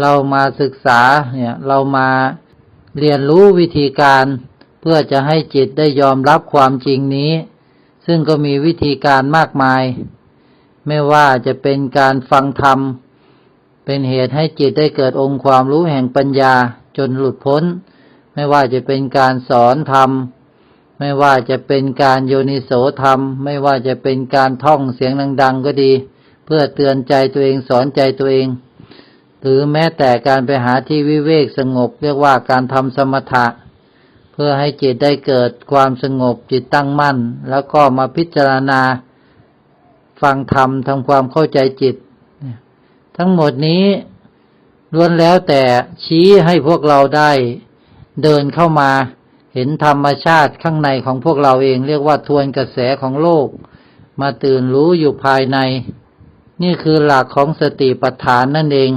เรามาศึกษาเนี่ยเรามาเรียนรู้วิธีการเพื่อจะให้จิตได้ยอมรับความจริงนี้ ซึ่งก็มีวิธีการมากมาย ไม่ว่าจะเป็นการฟังธรรม เป็นเหตุให้จิตได้เกิดองค์ความรู้แห่งปัญญาจนหลุดพ้น ไม่ว่าจะเป็นการสอนธรรม ไม่ว่าจะเป็นการโยนิโสธรรม ไม่ว่าจะเป็นการท่องเสียงดัง ๆ ก็ดี เพื่อเตือนใจตัวเองสอนใจตัวเอง หรือแม้แต่การไปหาที่วิเวกสงบ เรียกว่าการทำสมถะ เพื่อให้จิตได้เกิดความสงบจิตตั้งมั่น แล้วก็มาพิจารณา ฟังธรรมทำความเข้าใจจิต ทั้งหมดนี้ล้วนแล้วแต่ชี้ให้พวกเราได้เดินเข้ามาเห็นธรรมชาติข้างในของพวกเราเอง เรียกว่าทวนกระแสของโลก มาตื่นรู้อยู่ภายใน นี่คือหลักของสติปัฏฐานนั่นเอง